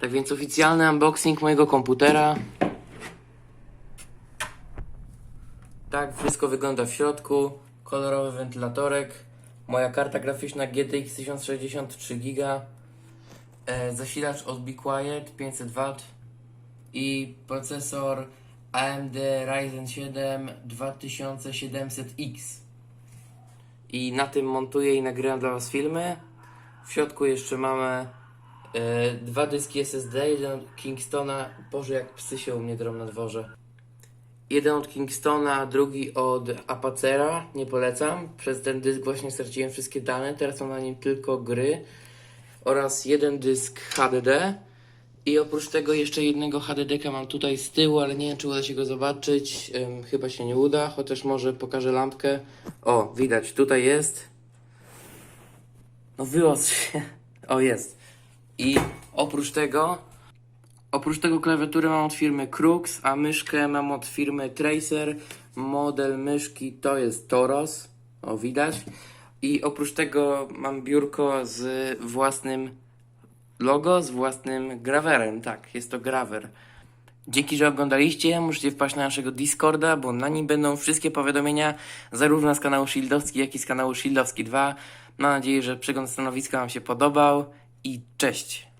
Tak więc oficjalny unboxing mojego komputera. Tak wszystko wygląda w środku. Kolorowy wentylatorek. Moja karta graficzna GTX 1063 GB. E, zasilacz od Be Quiet 500W. I procesor AMD Ryzen 7 2700X. I na tym montuję i nagrywam dla Was filmy. W środku jeszcze mamy e, dwa dyski SSD, jeden od Kingstona. Boże, jak psy się u mnie drą na dworze. Jeden od Kingstona, drugi od Apacera. Nie polecam. Przez ten dysk właśnie straciłem wszystkie dane. Teraz mam na nim tylko gry. Oraz jeden dysk HDD. I oprócz tego jeszcze jednego HDD mam tutaj z tyłu, ale nie wiem czy uda się go zobaczyć. Ym, chyba się nie uda, chociaż może pokażę lampkę. O, widać, tutaj jest. No wyłącz się. O, jest. I oprócz tego, oprócz tego klawiatury mam od firmy Crux, a myszkę mam od firmy Tracer. Model myszki to jest Toros. O, widać. I oprócz tego mam biurko z własnym logo, z własnym grawerem. Tak, jest to grawer. Dzięki, że oglądaliście. Możecie wpaść na naszego Discorda, bo na nim będą wszystkie powiadomienia, zarówno z kanału Shieldowski, jak i z kanału Shieldowski 2. Mam nadzieję, że przegląd stanowiska Wam się podobał i cześć!